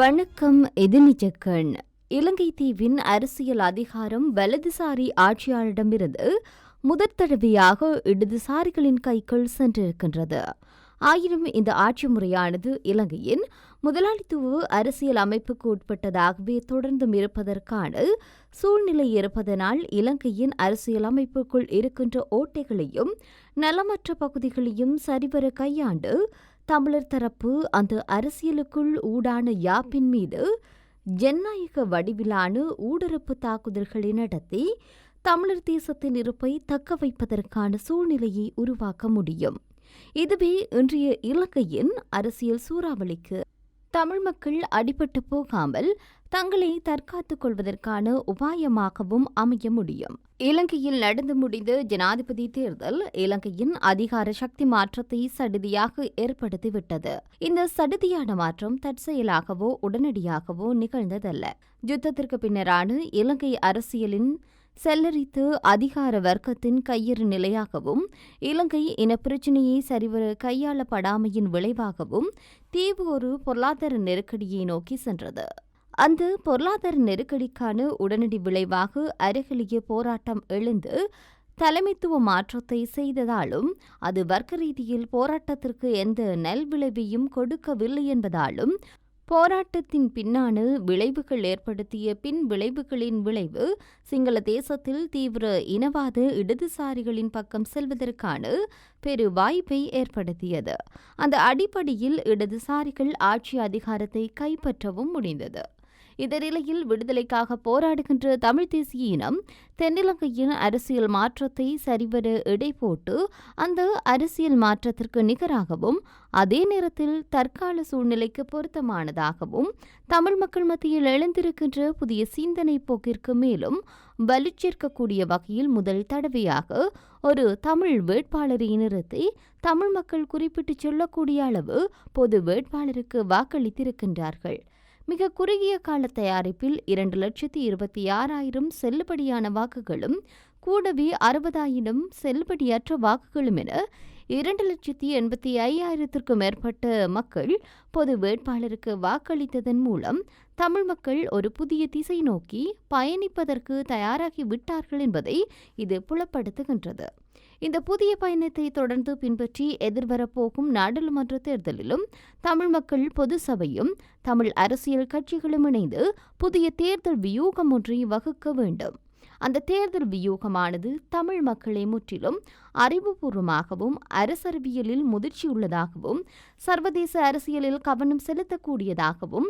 வணக்கம் இது நிஜக்கண். இலங்கை தீவின் அரசியல் அதிகாரம் வலதுசாரி ஆட்சியாளரிடமிருந்து முதற் தடவையாக இடதுசாரிகளின் கைக்குள் சென்றிருக்கின்றது. ஆயினும் இந்த ஆட்சி முறையானது இலங்கையின் முதலாளித்துவ அரசியல் அமைப்புக்கு உட்பட்டதாகவே தொடர்ந்தும் இருப்பதற்கான சூழ்நிலை இருப்பதனால் இலங்கையின் அரசியல் அமைப்புக்குள் இருக்கின்ற ஓட்டைகளையும் நலமற்ற பகுதிகளையும் சரிவர கையாண்டு தமிழர் தரப்பு அந்த அரசியலுக்குள் ஊடான யாப்பின் மீது ஜனநாயக வடிவிலான ஊடரப்பு தாக்குதல்களை நடத்தி தமிழர் தேசத்தின் இருப்பை தக்க வைப்பதற்கான சூழ்நிலையை உருவாக்க முடியும். இதுவே இன்றைய இலங்கையின் அரசியல் சூறாவளிக்கு தமிழ் மக்கள் அடிபட்டு போகாமல் தங்களை தற்காத்துக் கொள்வதற்கான உபாயமாகவும் அமைய முடியும். இலங்கையில் நடந்து முடிந்த ஜனாதிபதி தேர்தல் இலங்கையின் அதிகார சக்தி மாற்றத்தை சடுதியாக ஏற்படுத்திவிட்டது. இந்த சடுதியான மாற்றம் தற்செயலாகவோ உடனடியாகவோ நிகழ்ந்ததல்ல. யுத்தத்திற்கு பின்னரான இலங்கை அரசியலின் செல்லரித்து அதிகார வர்க்கத்தின் கையிறு நிலையாகவும் இலங்கை இனப்பிரச்சினையை சரிவர கையாளப்படாமையின் விளைவாகவும் தீவு ஒரு பொருளாதார நெருக்கடியை நோக்கி சென்றது. அந்த பொருளாதார நெருக்கடிக்கான உடனடி விளைவாக அருகிலேயே போராட்டம் எழுந்து தலைமைத்துவ மாற்றத்தை செய்ததாலும் அது வர்க்க ரீதியில் போராட்டத்திற்கு எந்த நல்விளைவையும் கொடுக்கவில்லை என்பதாலும் போராட்டத்தின் பின்னான விளைவுகள் ஏற்படுத்திய பின் விளைவுகளின் விளைவு சிங்கள தேசத்தில் தீவிர இனவாத இடதுசாரிகளின் பக்கம் செல்வதற்கான பெரு வாய்ப்பை ஏற்படுத்தியது. அந்த அடிப்படையில் இடதுசாரிகள் ஆட்சி அதிகாரத்தை கைப்பற்றவும் முடிந்தது. இந்த நிலையில் விடுதலைக்காக போராடுகின்ற தமிழ் தேசிய இனம் தென்னிலங்கையின் அரசியல் மாற்றத்தை சரிவர இடைபோட்டு அந்த அரசியல் மாற்றத்திற்கு நிகராகவும் அதே நேரத்தில் தற்கால சூழ்நிலைக்கு பொருத்தமானதாகவும் தமிழ் மக்கள் மத்தியில் எழுந்திருக்கின்ற புதிய சிந்தனை போக்கிற்கு மேலும் வலுச்சேர்க்கக்கூடிய வகையில் முதல் தடவையாக ஒரு தமிழ் வேட்பாளரை நிறுத்தி தமிழ் மக்கள் குறிப்பிட்டு சொல்லக்கூடிய அளவு பொது வேட்பாளருக்கு வாக்களித்திருக்கின்றார்கள். மிக குறுகிய கால தயாரிப்பில் இரண்டு லட்சத்தி இருபத்தி ஆறாயிரம் செல்லுபடியான வாக்குகளும் கூடவே அறுபதாயிரம் செல்லுபடியற்ற வாக்குகளும் என இரண்டு லட்சத்தி எண்பத்தி ஐயாயிரத்திற்கும் மேற்பட்ட மக்கள் பொது வேட்பாளருக்கு வாக்களித்ததன் மூலம் தமிழ் மக்கள் ஒரு புதிய திசை நோக்கி பயணிப்பதற்கு தயாராகி விட்டார்கள் என்பதை இது புலப்படுத்துகின்றது. இந்த புதிய பயணத்தை தொடர்ந்து பின்பற்றி எதிர்வரப்போகும் நாடாளுமன்ற தேர்தலிலும் தமிழ் மக்கள் பொது சபையும் தமிழ் அரசியல் கட்சிகளும் இணைந்து புதிய தேர்தல் வியூகம் ஒன்றை வகுக்க வேண்டும். அந்த தேர்தல் வியூகமானது தமிழ் மக்களை முற்றிலும் அறிவுபூர்வமாகவும் அரசறிவியலில் முதிர்ச்சியுள்ளதாகவும் சர்வதேச அரசியலில் கவனம் செலுத்தக்கூடியதாகவும்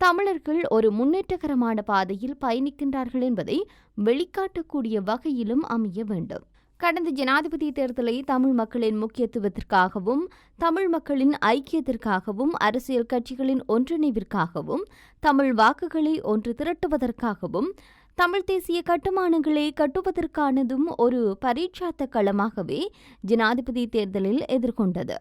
தமிழர்கள் ஒரு முன்னேற்றகரமான பாதையில் பயணிக்கின்றார்கள் என்பதை வெளிக்காட்டக்கூடிய வகையிலும் அமைய வேண்டும். கடந்த ஜனாதிபதி தேர்தலை தமிழ் மக்களின் முக்கியத்துவத்திற்காகவும் தமிழ் மக்களின் ஐக்கியத்திற்காகவும் அரசியல் கட்சிகளின் ஒன்றிணைவிற்காகவும் தமிழ் வாக்குகளை ஒன்று திரட்டுவதற்காகவும் தமிழ் தேசிய கட்டுமானங்களை கட்டுவதற்கானதும் ஒரு பரீட்சாத்த களமாகவே ஜனாதிபதி தேர்தலில் எதிர்கொண்டது.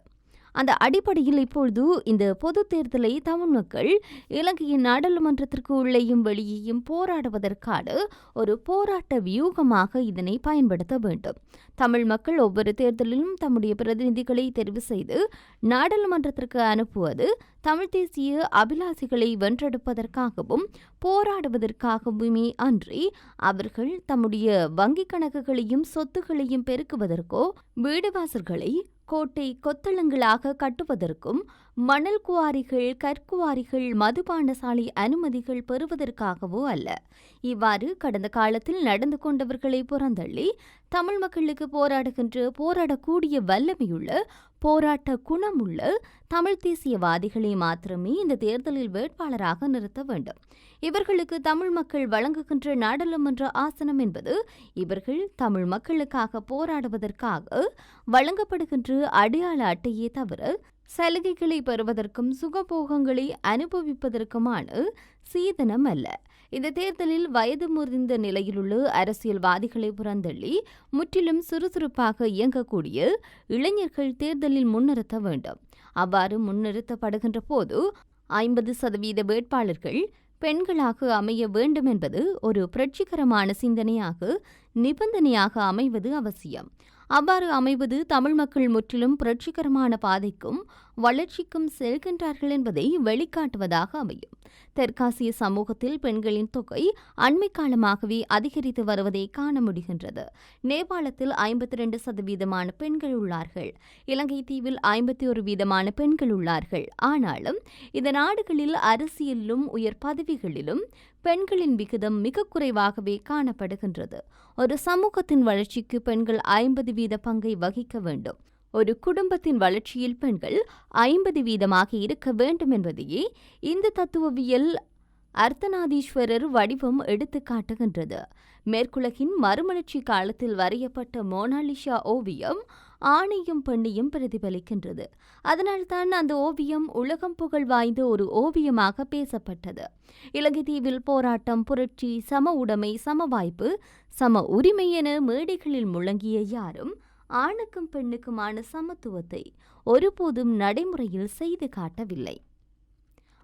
அந்த அடிப்படையில் இப்பொழுது இந்த பொது தேர்தலை தமிழ் மக்கள் இலங்கையின் நாடாளுமன்றத்திற்கு உள்ளேயும் வெளியேயும் போராடுவதற்கான ஒரு போராட்ட வியூகமாக இதனை பயன்படுத்த வேண்டும். தமிழ் மக்கள் ஒவ்வொரு தேர்தலிலும் தம்முடைய பிரதிநிதிகளை தெரிவு செய்து நாடாளுமன்றத்திற்கு அனுப்புவது தமிழ் தேசிய அபிலாசிகளை வென்றெடுப்பதற்காகவும் போராடுவதற்காகவுமே அன்றி அவர்கள் தம்முடைய வங்கிக் கணக்குகளையும் சொத்துகளையும் பெருக்குவதற்கோ வீடுவாசல்களை கோட்டை கொத்தளங்களாக கட்டுவதற்கும் மணல் குவாரிகள் கற்குவாரிகள் மதுபானசாலை அனுமதிகள் பெறுவதற்காகவோ அல்ல. இவ்வாறு கடந்த காலத்தில் நடந்து கொண்டவர்களை புறந்தள்ளி தமிழ் மக்களுக்கு போராடுகின்ற போராடக்கூடிய வல்லமையுள்ள போராட்ட குணமுள்ள தமிழ் தேசியவாதிகளை மாத்திரமே இந்த தேர்தலில் வேட்பாளராக நிறுத்த வேண்டும். இவர்களுக்கு தமிழ் மக்கள் வழங்குகின்ற நாடாளுமன்ற ஆசனம் என்பது இவர்கள் தமிழ் மக்களுக்காக போராடுவதற்காக வழங்கப்படுகின்ற அடையாள அட்டையே தவிர சலுகைகளை பெறுவதற்கும் சுகபோகங்களை அனுபவிப்பதற்குமான சீதனம் அல்ல. இந்த தேர்தலில் வயது முறிந்த நிலையிலுள்ள அரசியல்வாதிகளை புறந்தள்ளி முற்றிலும் சுறுசுறுப்பாக இயங்கக்கூடிய இளைஞர்கள் தேர்தலில் முன்னிறுத்த வேண்டும். அவ்வாறு முன்னிறுத்தப்படுகின்ற போது ஐம்பது சதவீத வேட்பாளர்கள் பெண்களாக அமைய வேண்டும் என்பது ஒரு புரட்சிகரமான சிந்தனையாக நிபந்தனையாக அமைவது அவசியம். அவ்வாறு அமைவது தமிழ் மக்கள் முற்றிலும் புரட்சிகரமான பாதைக்கும் வளர்ச்சிக்கும் செல்கின்றார்கள் என்பதை வெளிக்காட்டுவதாக அமையும். தெற்காசிய சமூகத்தில் பெண்களின் தொகை அண்மை காலமாகவே அதிகரித்து வருவதை காண முடிகின்றது. நேபாளத்தில் ஐம்பத்தி ரெண்டு சதவீதமான பெண்கள் உள்ளார்கள். இலங்கை தீவில் ஐம்பத்தி ஒரு வீதமான பெண்கள் உள்ளார்கள். ஆனாலும் இந்த நாடுகளில் அரசியலிலும் உயர் பதவிகளிலும் பெண்களின் விகிதம் மிக குறைவாகவே காணப்படுகின்றது. ஒரு சமூகத்தின் வளர்ச்சிக்கு பெண்கள் ஐம்பது வீத பங்கை வகிக்க வேண்டும். ஒரு குடும்பத்தின் வளர்ச்சியில் பெண்கள் ஐம்பது வீதமாக இருக்க வேண்டும் என்பதையே இந்த தத்துவவியல் அர்த்தநாதீஸ்வரர் வடிவம் எடுத்து காட்டுகின்றது. மேற்குலகின் மறுமலர்ச்சி காலத்தில் வரையப்பட்ட மோனாலிஷா ஓவியம் ஆணையும் பெண்ணையும் பிரதிபலிக்கின்றது. அதனால்தான் அந்த ஓவியம் உலகம் புகழ் வாய்ந்த ஒரு ஓவியமாக பேசப்பட்டது. இலங்கை தீவில் போராட்டம் புரட்சி சம உடைமை சம வாய்ப்பு சம உரிமை என மேடைகளில் முழங்கிய யாரும் ஆணுக்கும் பெண்ணுக்குமான சமத்துவத்தை ஒருபோதும் நடைமுறையில் செய்து காட்டவில்லை.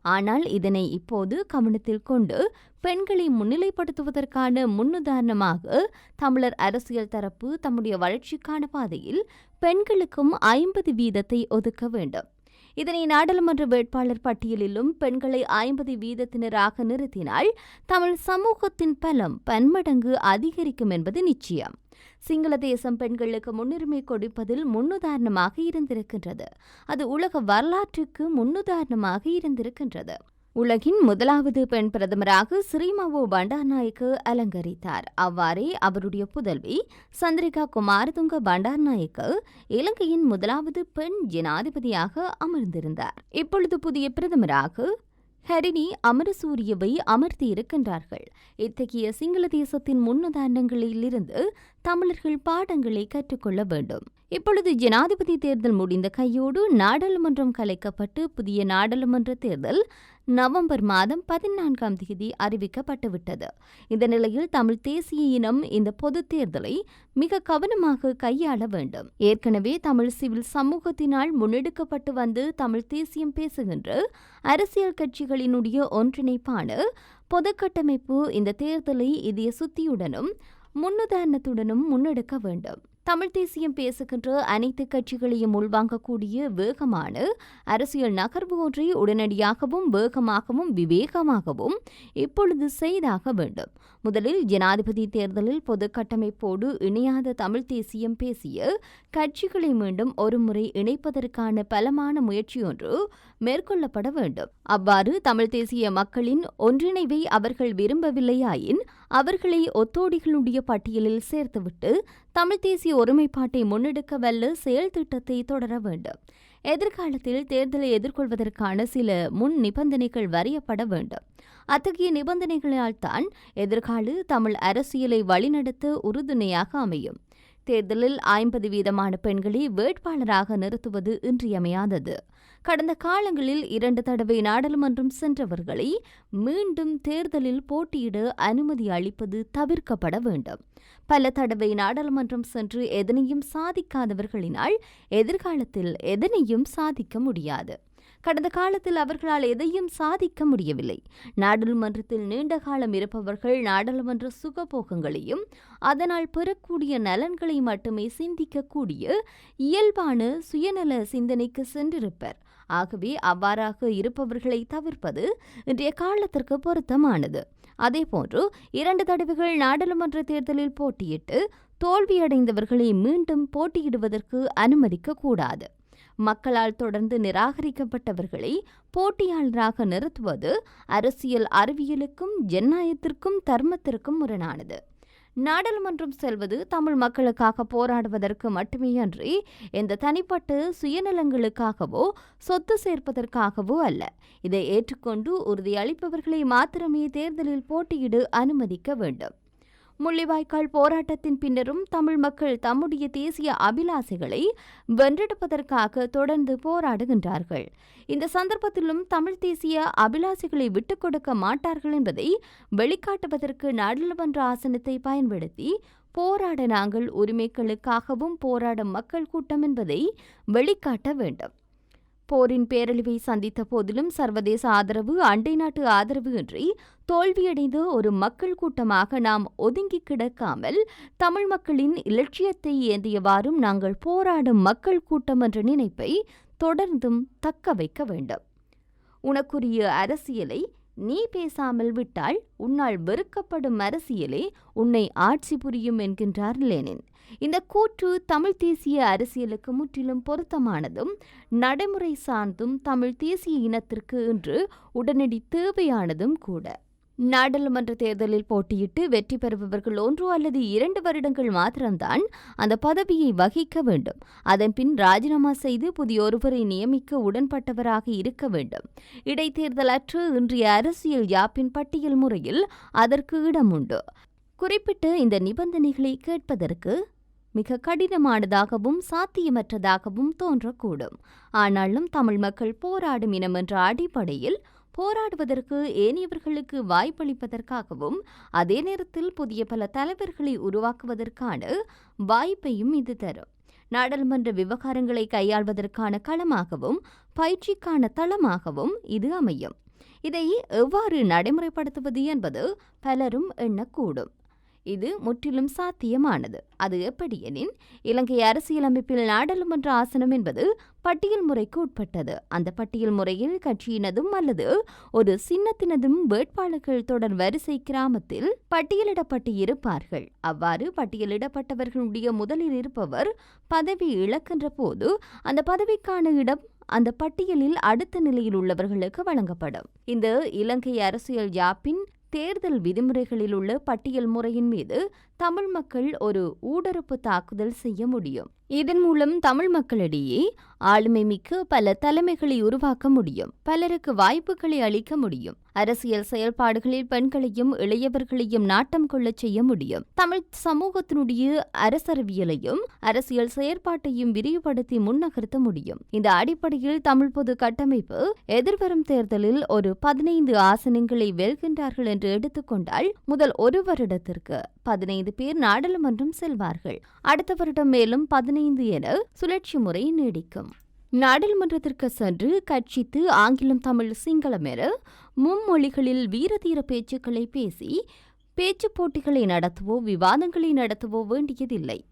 ஆனால் இதனை இப்போது கவனத்தில் கொண்டு பெண்களை முன்னிலைப்படுத்துவதற்கான முன்னுதாரணமாக தமிழர் அரசியல் தரப்பு தம்முடைய வளர்ச்சிக்கான பாதையில் பெண்களுக்கும் ஐம்பது வீதத்தை ஒதுக்க வேண்டும். இதனை நாடாளுமன்ற வேட்பாளர் பட்டியலிலும் பெண்களை ஐம்பது வீதத்தினராக நிறுத்தினால் தமிழ் சமூகத்தின் பலம் பன்மடங்கு அதிகரிக்கும் என்பது நிச்சயம். சிங்கள தேசம் பெண்களுக்கு முன்னுரிமை கொடுப்பதில் முன்னுதாரணமாக இருந்திருக்கின்றது. அது உலக வரலாற்றுக்கு முன்னுதாரணமாக இருந்திருக்கின்றது. உலகின் முதலாவது பெண் பிரதமராக ஸ்ரீமவோ பண்டார்நாயக்கு அலங்கரித்தார். அவ்வாறே அவருடைய புதல்வி சந்திரிகா குமாரதுங்க பண்டார்நாயக்கு இலங்கையின் முதலாவது பெண் ஜனாதிபதியாக அமர்ந்திருந்தார். இப்பொழுது புதிய பிரதமராக ஹரிணி அமரசூரியவை அமர்த்தி இருக்கின்றார்கள் இத்தகைய சிங்கள தேசத்தின் முன்னுதாரணங்களிலிருந்து தமிழர்கள் பாடங்களை கற்றுக்கொள்ள வேண்டும். இப்பொழுது ஜனாதிபதி தேர்தல் முடிந்த கையோடு நாடாளுமன்றம் கலைக்கப்பட்டு புதிய நாடாளுமன்ற தேர்தல் நவம்பர் மாதம் பதினான்காம் தேதி அறிவிக்கப்பட்டுவிட்டது. இந்த நிலையில் தமிழ் தேசிய இனம் இந்த பொதுத் தேர்தலை மிக கவனமாக கையாள வேண்டும். ஏற்கனவே தமிழ் சிவில் சமூகத்தினால் முன்னெடுக்கப்பட்டு வந்து தமிழ் தேசியம் பேசுகின்ற அரசியல் கட்சிகளினுடைய ஒன்றிணைப்பான பொதுக்கட்டமைப்பு இந்த தேர்தலை இதய சுத்தியுடனும் முன்னுதாரணத்துடனும் முன்னெடுக்க வேண்டும். தமிழ் தேசியம் பேசுகின்ற அனைத்து கட்சிகளையும் உள்வாங்கக்கூடிய வேகமான அரசியல் நகர்வு ஒன்றை உடனடியாகவும் வேகமாகவும் விவேகமாகவும் இப்பொழுது செய்தாக வேண்டும். முதலில் ஜனாதிபதி தேர்தலில் பொது கட்டமைப்போடு இணையாத தமிழ் தேசியம் பேசிய கட்சிகளை மீண்டும் ஒருமுறை இணைப்பதற்கான பலமான முயற்சியொன்று மேற்கொள்ளப்பட வேண்டும். அவ்வாறு தமிழ் தேசிய மக்களின் ஒன்றிணைவை அவர்கள் விரும்பவில்லையாயின் அவர்களை ஒத்தோடிகளுடைய பட்டியலில் சேர்த்துவிட்டு தமிழ் தேசிய ஒருமைப்பாட்டை முன்னெடுக்க வல்ல செயல் திட்டத்தை தொடர வேண்டும். எதிர்காலத்தில் தேர்தலை எதிர்கொள்வதற்கான சில முன் நிபந்தனைகள் வரையப்பட வேண்டும். அத்தகைய நிபந்தனைகளால் தான் எதிர்கால தமிழ் அரசியலை வழிநடத்த உறுதுணையாக அமையும். தேர்தலில் ஐம்பது வீதமான பெண்களை வேட்பாளராக நிறுத்துவது இன்றியமையாதது. கடந்த காலங்களில் இரண்டு தடவை நாடாளுமன்றம் சென்றவர்களை மீண்டும் தேர்தலில் போட்டியிட அனுமதி அளிப்பது தவிர்க்கப்பட வேண்டும். பல தடவை நாடாளுமன்றம் சென்று எதனையும் சாதிக்காதவர்களினால் எதிர்காலத்தில் எதனையும் சாதிக்க முடியாது. கடந்த காலத்தில் அவர்களால் எதையும் சாதிக்க முடியவில்லை. நாடாளுமன்றத்தில் நீண்ட காலம் இருப்பவர்கள் நாடாளுமன்ற சுகபோகங்களையும் அதனால் பெறக்கூடிய நலன்களை மட்டுமே சிந்திக்கக்கூடிய இயல்பான சுயநல சிந்தனைக்கு சென்றிருப்பர். ஆகவே அவ்வாறாக இருப்பவர்களை தவிர்ப்பது இன்றைய காலத்திற்கு பொருத்தமானது. அதேபோன்று இரண்டு தடவைகள் நாடாளுமன்ற தேர்தலில் போட்டியிட்டு தோல்வியடைந்தவர்களை மீண்டும் போட்டியிடுவதற்கு அனுமதிக்க கூடாது மக்களால் தொடர்ந்து நிராகரிக்கப்பட்டவர்களை போட்டியாளராக நிறுத்துவது அரசியல் அறிவியலுக்கும் ஜனநாயகத்திற்கும் தர்மத்திற்கும் முரணானது. நாடாளுமன்றம் செல்வது தமிழ் மக்களுக்காக போராடுவதற்கு மட்டுமே அன்றி எந்த தனிப்பட்ட சுயநலங்களுக்காகவோ சொத்து சேர்ப்பதற்காகவோ அல்ல. இதை ஏற்றுக்கொண்டு உறுதியளிப்பவர்களை மாத்திரமே தேர்தலில் போட்டியிட அனுமதிக்க வேண்டும். முள்ளிவாய்க்கால் போராட்டத்தின் பின்னரும் தமிழ் மக்கள் தம்முடைய தேசிய அபிலாசைகளை வென்றெடுப்பதற்காக தொடர்ந்து போராடுகின்றார்கள். இந்த சந்தர்ப்பத்திலும் தமிழ் தேசிய அபிலாசைகளை விட்டுக் கொடுக்க மாட்டார்கள் என்பதை வெளிக்காட்டுவதற்கு நாடாளுமன்ற ஆசனத்தை பயன்படுத்தி போராட நாங்கள் உரிமைகளுக்காகவும் போராடும் மக்கள் கூட்டம் என்பதை வெளிக்காட்ட வேண்டும். போரின் பேரழிவை சந்தித்த போதிலும் சர்வதேச ஆதரவு அண்டை நாட்டு ஆதரவு இன்றி தோல்வியடைந்த ஒரு மக்கள் கூட்டமாக நாம் ஒதுங்கி கிடக்காமல் தமிழ் மக்களின் இலட்சியத்தை ஏந்தியவாறும் நாங்கள் போராடும் மக்கள் கூட்டம் என்ற நினைப்பை தொடர்ந்தும் தக்க வைக்க வேண்டும். உனக்குரிய அரசியலை நீ பேசாமல் விட்டால் உன்னால் வெறுக்கப்படும் அரசியலே உன்னை ஆட்சி புரியும் என்கின்றார் லெனின். இந்த கூற்று தமிழ் தேசிய அரசியலுக்கு முற்றிலும் பொருத்தமானதும் நடைமுறை சார்ந்தும் தமிழ் தேசிய இனத்திற்கு இன்று உடனடி தேவையானதும் கூட. நாடாளுமன்ற தேர்தலில் போட்டியிட்டு வெற்றி பெறுபவர்கள் ஒன்று அல்லது இரண்டு வருடங்கள் மாத்திரம்தான் அந்த பதவியை வகிக்க வேண்டும். அதன்பின் ராஜினாமா செய்து புதிய ஒருவரை நியமிக்க உடன்பட்டவராக இருக்க வேண்டும். இடைத்தேர்தலற்று இன்றைய அரசியல் யாப்பின் பட்டியல் முறையில் அதற்கு இடம் உண்டு குறிப்பிட்ட இந்த நிபந்தனைகளை கேட்பதற்கு மிக கடினமானதாகவும் சாத்தியமற்றதாகவும் தோன்றக்கூடும். ஆனாலும் தமிழ் மக்கள் போராடும் இனம் என்ற அடிப்படையில் போராடுவதற்கு ஏனையவர்களுக்கு வாய்ப்பளிப்பதற்காகவும் அதே நேரத்தில் புதிய பல தலைவர்களை உருவாக்குவதற்கான வாய்ப்பையும் இது தரும். நாடாளுமன்ற விவகாரங்களை கையாள்வதற்கான களமாகவும் பயிற்சிக்கான தளமாகவும் இது அமையும். இதை எவ்வாறு நடைமுறைப்படுத்துவது என்பது பலரும் எண்ணக்கூடும். இது முற்றிலும் சாத்தியமானது. அது எப்படியெனின் இலங்கை அரசியலமைப்பில் நாடாளுமன்ற ஆசனம் என்பது பட்டியல் முறைக்கு உட்பட்டது. அந்த பட்டியல் முறையில் கட்சியினதும் அல்லது ஒரு சின்னத்தினதும் வேட்பாளர்கள் தொடர் வரிசை கிராமத்தில் பட்டியலிடப்பட்டு இருப்பார்கள். அவ்வாறு பட்டியலிடப்பட்டவர்களுடைய முதலில் இருப்பவர் பதவி இழக்கின்ற போது அந்த பதவிக்கான இடம் அந்த பட்டியலில் அடுத்த நிலையில் உள்ளவர்களுக்கு வழங்கப்படும். இந்த இலங்கை அரசியல் யாப்பின் தேர்தல் விதிமுறைகளில் உள்ள பட்டியல் முறையின் மீது தமிழ் மக்கள் ஒரு ஊடறுப்பு தாக்குதல் செய்ய முடியும். இதன் மூலம் தமிழ் மக்களிடையே ஆளுமை மிக்க பல தலைமைகளை உருவாக்க முடியும் பலருக்கு வாய்ப்புகளை அளிக்க முடியும் அரசியல் செயல்பாடுகளில் பெண்களையும் இளையவர்களையும் நாட்டம் கொள்ளச் செய்ய முடியும். தமிழ் சமூகத்தினுடைய அரசரவியலையும் அரசியல் செயற்பாட்டையும் விரிவுபடுத்தி முன்னகர்த்த முடியும். இந்த அடிப்படையில் தமிழ் பொது கட்டமைப்பு எதிர்வரும் தேர்தலில் ஒரு பதினைந்து ஆசனங்களை வெல்கின்றார்கள் என்று எடுத்துக்கொண்டால் முதல் ஒரு வருடத்திற்கு பதினைந்து பேர் நாடாளுமன்றம் செல்வார்கள். அடுத்த வருடம் மேலும் பதினைந்து என சுழற்சி முறை நீடிக்கும். நாடாளுமன்றத்திற்கு சென்று கட்சித்து ஆங்கிலம் தமிழ் சிங்களம் என மும்மொழிகளில் வீரதீர பேச்சுக்களை பேசி பேச்சுப் போட்டிகளை நடத்தவோ விவாதங்களை நடத்தவோ வேண்டியதில்லை.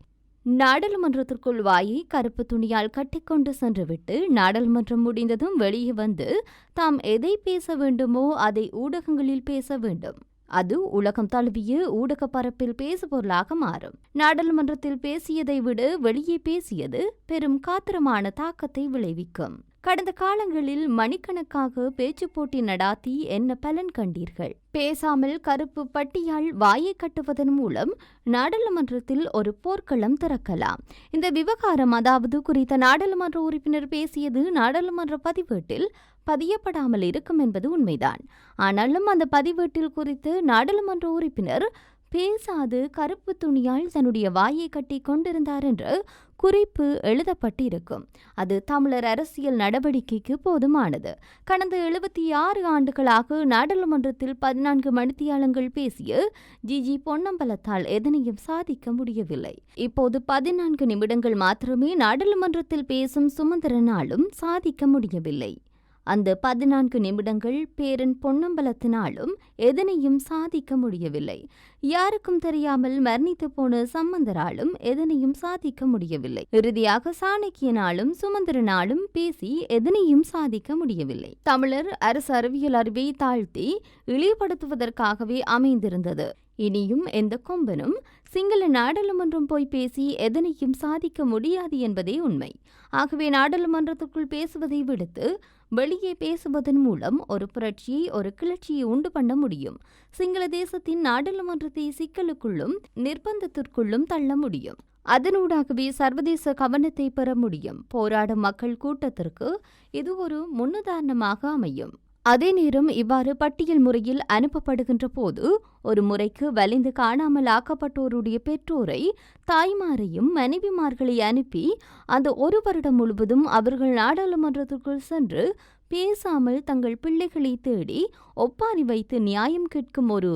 நாடாளுமன்றத்திற்குள் வாயை கருப்பு துணியால் கட்டிக்கொண்டு சென்றுவிட்டு நாடாளுமன்றம் முடிந்ததும் வெளியே வந்து தாம் எதை பேச வேண்டுமோ அதை ஊடகங்களில் பேச வேண்டும். அது உலகம் தழுவிய ஊடக பரப்பில் பேசுபொருளாக மாறும். நாடாளுமன்றத்தில் பேசியதை விட வெளியே பேசியது பெரும் காத்திரமான தாக்கத்தை விளைவிக்கும். கடந்த காலங்களில் மணிக்கணக்காக பேச்சு போட்டி நடாத்தி என்ன பலன் கண்டீர்கள்? பேசாமல் கருப்பு பட்டியால் வாயை கட்டுவதன் மூலம் நாடாளுமன்றத்தில் ஒரு போர்க்களம் திறக்கலாம். இந்த விவகாரம் அதாவது குறித்த நாடாளுமன்ற உறுப்பினர் பேசியது நாடாளுமன்ற பதிவேட்டில் பதியப்படாமல் இருக்கும் என்பது உண்மைதான். ஆனாலும் அந்த பதிவேட்டில் குறித்து நாடாளுமன்ற உறுப்பினர் பேசாது கருப்பு துணியால் தன்னுடைய வாயை கட்டி கொண்டிருந்தார் என்று குறிப்பு எழுதப்பட்டிருக்கும். அது தமிழர் அரசியல் நடவடிக்கைக்கு போதுமானது. கடந்த எழுபத்தி ஆறு ஆண்டுகளாக நாடாளுமன்றத்தில் பதினான்கு மணித்தியாளங்கள் பேசிய ஜிஜி பொன்னம்பலத்தால் எதனையும் சாதிக்க முடியவில்லை. இப்போது பதினான்கு நிமிடங்கள் மாத்திரமே நாடாளுமன்றத்தில் பேசும் சுமந்திரனாலும் சாதிக்க முடியவில்லை. அந்த பதினான்கு நிமிடங்கள் பேரன் பொன்னம்பலத்தினாலும் எதனையும் சாதிக்க முடியவில்லை. யாருக்கும் தெரியாமல் மரணித்து போன சம்பந்தராலும் எதனையும் சாதிக்க முடியவில்லை. இறுதியாக சாணக்கியனாலும் சுமந்திரனாலும் பேசி எதனையும் சாதிக்க முடியவில்லை. தமிழர் அரசு அறிவியல் அறிவை தாழ்த்தி இழிவுபடுத்துவதற்காகவே அமைந்திருந்தது. இனியும் எந்த கொம்பனும் சிங்கள நாடாளுமன்றம் போய் பேசி எதனையும் சாதிக்க முடியாது என்பதே உண்மை. ஆகவே நாடாளுமன்றத்திற்குள் பேசுவதை விடுத்து வெளியே பேசுவதன் மூலம் ஒரு புரட்சியை ஒரு கிளர்ச்சியை உண்டு பண்ண முடியும். சிங்கள தேசத்தின் நாடாளுமன்றத்தை சிக்கலுக்குள்ளும் நிர்பந்தத்திற்குள்ளும் தள்ள முடியும். அதனூடாகவே சர்வதேச கவனத்தை பெற முடியும். போராடும் மக்கள் கூட்டத்திற்கு இது ஒரு முன்னுதாரணமாக அமையும். அதே நேரம் இவ்வாறு பட்டியல் முறையில் அனுப்பப்படுகின்ற போது ஒரு முறைக்கு வலிந்து காணாமல் ஆக்கப்பட்டோருடைய பெற்றோரை தாய்மாரையும் மனைவிமார்களை அனுப்பி அந்த ஒரு வருடம் முழுவதும் அவர்கள் நாடாளுமன்றத்திற்குள் சென்று பேசாமல் தங்கள் பிள்ளைகளை தேடி ஒப்பாரி வைத்து நியாயம் கேட்கும் ஒரு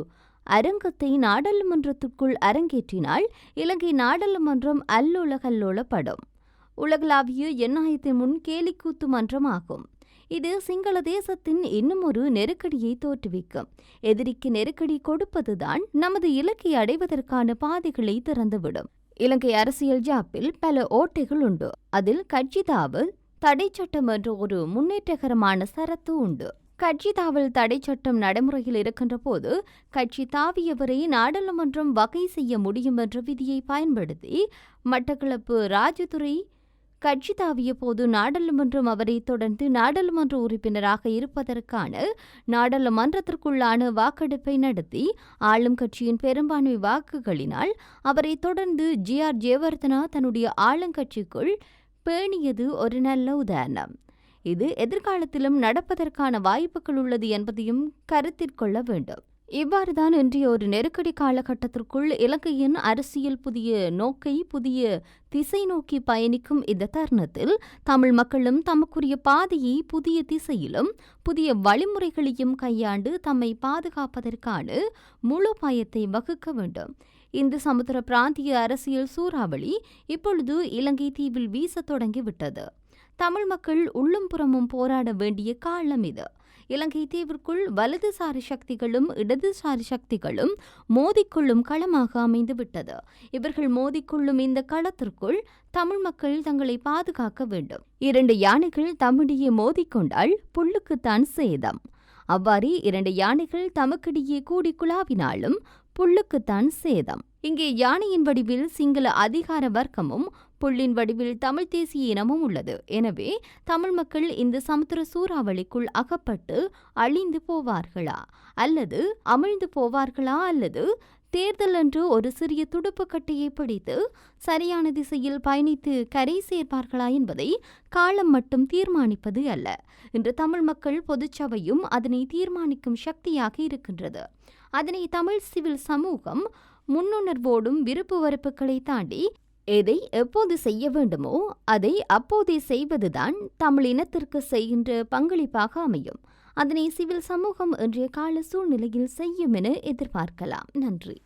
அரங்கத்தை நாடாளுமன்றத்திற்குள் அரங்கேற்றினால் இலங்கை நாடாளுமன்றம் அல்லோலகல்லோலப்படும். உலகளாவிய எண்ணாயத்தின் முன் கேலிக்கூத்து மன்றமாகும். இது சிங்கள தேசத்தின் இன்னும் ஒரு நெருக்கடியை தோற்றுவிக்கும். எதிரிக்கு நெருக்கடி கொடுப்பதுதான் நமது இலக்கை அடைவதற்கான பாதைகளை திறந்துவிடும். இலங்கை அரசியல் ஜாப்பில் பல ஓட்டைகள் உண்டு. அதில் கட்சிதாவில் தடை சட்டம் என்ற ஒரு முன்னேற்றகரமான சரத்து உண்டு. கட்சி தாவல் தடை சட்டம் நடைமுறையில் இருக்கின்ற போது கட்சி தாவியவரை நாடாளுமன்றம் வகை செய்ய முடியும் என்ற விதியை பயன்படுத்தி மட்டக்களப்பு ராஜதுரை கட்சி தாவிய போது நாடாளுமன்றம் அவரை தொடர்ந்து நாடாளுமன்ற உறுப்பினராக இருப்பதற்கான நாடாளுமன்றத்திற்குள்ளான வாக்கெடுப்பை நடத்தி ஆளும் கட்சியின் பெரும்பான்மை வாக்குகளினால் அவரை தொடர்ந்து ஜி. ஆர். ஜெயவர்தனா தன்னுடைய ஆளுங்கட்சிக்குள் பேணியது ஒரு நல்ல உதாரணம். இது எதிர்காலத்திலும் நடப்பதற்கான வாய்ப்புகள் உள்ளது என்பதையும் கருத்தில் கொள்ள வேண்டும். இவ்வாறுதான் இன்றைய ஒரு நெருக்கடி காலகட்டத்திற்குள் இலங்கையின் அரசியல் புதிய நோக்கை புதிய திசை நோக்கி பயணிக்கும் இந்த தருணத்தில் தமிழ் மக்களும் தமக்குரிய பாதையை புதிய திசையிலும் புதிய வழிமுறைகளையும் கையாண்டு தம்மை பாதுகாப்பதற்கான முழு பயத்தை வகுக்க வேண்டும். இந்த சமுத்திர பிராந்திய அரசியல் சூறாவளி இப்பொழுது இலங்கை தீவில் வீசத் தொடங்கிவிட்டது. தமிழ் மக்கள் உள்ளும் புறமும் போராட வேண்டிய காலம் இது. இலங்கை தீவிற்குள் வலதுசாரி சக்திகளும் இடதுசாரி சக்திகளும் மோதிக்கொள்ளும் களமாக அமைந்துவிட்டது. இவர்கள் மோதிக்கொள்ளும் இந்த களத்திற்குள் தமிழ் மக்கள் தங்களை பாதுகாக்க வேண்டும். இரண்டு யானைகள் தம்மிடையே மோதிக்கொண்டால் புல்லுக்குத்தான் சேதம். அவ்வாறே இரண்டு யானைகள் தமக்கிடையே கூடி குழாவினாலும் புல்லுக்குத்தான் சேதம். இங்கே யானையின் வடிவில் சிங்கள அதிகார வர்க்கமும் புள்ளின் வடிவில் தமிழ் தேசிய இனமும் உள்ளது. எனவே தமிழ் மக்கள் இந்த சமுத்திர சூறாவளிக்குள் அகப்பட்டு அழிந்து போவார்களா? அல்லது அமிழ்ந்து போவார்களா? அல்லது தேர்தல் என்று ஒரு சிறிய துடுப்பு கட்டையை பிடித்து சரியான திசையில் பயணித்து கரை சேர்ப்பார்களா என்பதை காலம் மட்டும் தீர்மானிப்பது அல்ல. இன்று தமிழ் மக்கள் பொதுச்சபையும் அதனை தீர்மானிக்கும் சக்தியாக இருக்கின்றது. அதனை தமிழ் சிவில் சமூகம் முன்னுணர்வோடும் விருப்பு வெறுப்புகளை தாண்டி எதை எப்போது செய்ய வேண்டுமோ அதை அப்போதே செய்வதுதான் தமிழ் இனத்திற்கு செய்கின்ற பங்களிப்பாக அமையும். அதனை சிவில் சமூகம் இன்றைய கால சூழ்நிலையில் செய்யும் என எதிர்பார்க்கலாம். நன்றி.